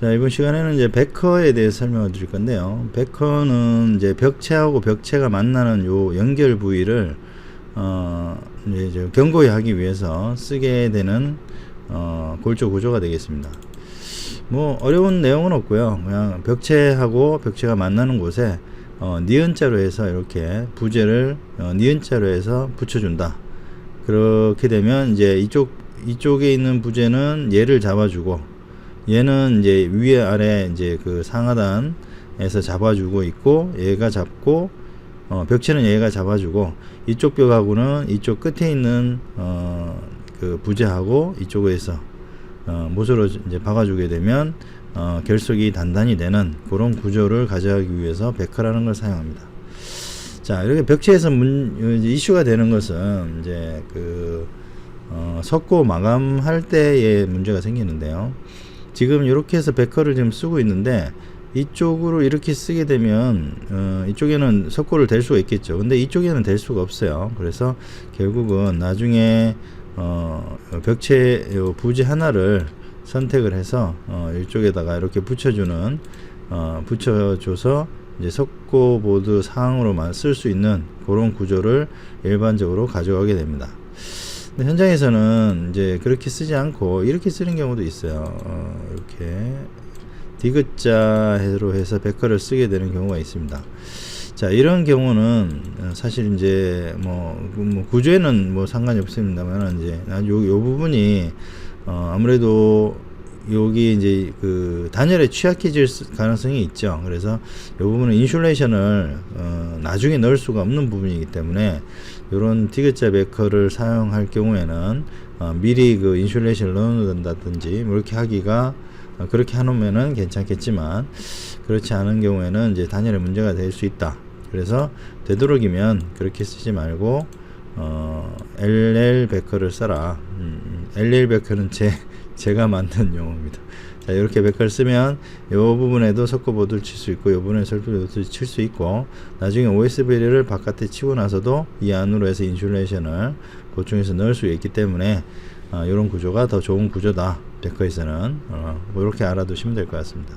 자, 이번 시간에는 이제 베커에 대해서 설명을 드릴 건데요. 베커는 이제 벽체하고 벽체가 만나는 요 연결 부위를 어, 이제 저 견고히 하기 위해서 쓰게 되는 어, 골조 구조가 되겠습니다. 뭐 어려운 내용은 없고요. 그냥 벽체하고 벽체가 만나는 곳에 어, 니은자로 해서 이렇게 부재를 어, 니은자로 해서 붙여준다. 그렇게 되면 이제 이쪽 이쪽에 있는 부재는 얘를 잡아주고 얘는 이제 위에 아래 이제 그 상하단에서 잡아주고 있고 얘가 잡고 어, 벽체는 얘가 잡아주고 이쪽 벽하고는 이쪽 끝에 있는 어, 그 부재하고 이쪽에서 어, 못으로 이제 박아주게 되면 어, 결속이 단단히 되는 그런 구조를 가져가기 위해서 베커라는 걸 사용합니다. 자 이렇게 벽체에서 문, 이제 이슈가 되는 것은 이제 그 어, 석고 마감할 때에 문제가 생기는데요. 지금 이렇게 해서 베커를 지금 쓰고 있는데 이쪽으로 이렇게 쓰게 되면 어, 이쪽에는 석고를 댈 수가 있겠죠. 근데 이쪽에는 댈 수가 없어요. 그래서 결국은 나중에 어, 벽체 요 부지 하나를 선택을 해서 어, 이쪽에다가 이렇게 붙여주는 어, 붙여줘서 이제 석고보드 상으로만 쓸 수 있는 그런 구조를 일반적으로 가져가게 됩니다. 근데 현장에서는 이제 그렇게 쓰지 않고 이렇게 쓰는 경우도 있어요. 어, 이렇게 디귿자로 해서 베커를 쓰게 되는 경우가 있습니다. 자, 이런 경우는 어, 사실 이제 뭐, 그뭐 구조에는 뭐 상관이 없습니다만 이제 요, 요 부분이 어, 아무래도 여기 이제 그 단열에 취약해질 수- 가능성이 있죠. 그래서 이 부분은 인슐레이션을 어, 나중에 넣을 수가 없는 부분이기 때문에 이런 디귿자 베커를 사용할 경우에는 어, 미리 그 인슐레이션을 넣어놓는다든지 뭐 이렇게 하기가 어, 그렇게 해놓으면은 괜찮겠지만 그렇지 않은 경우에는 이제 단열에 문제가 될 수 있다. 그래서 되도록이면 그렇게 쓰지 말고 어, LL 베커를 써라. 음, LL 베커는 제 제가 만든 용어입니다. 자, 이렇게 베커를 쓰면 이 부분에도 석고보드를 칠 수 있고 이 부분에 설비보드를 칠 수 있고 나중에 OSB를 바깥에 치고 나서도 이 안으로 해서 인슐레이션을 보충해서 넣을 수 있기 때문에 어, 이런 구조가 더 좋은 구조다. 베커에서는 어, 뭐 이렇게 알아두시면 될 것 같습니다.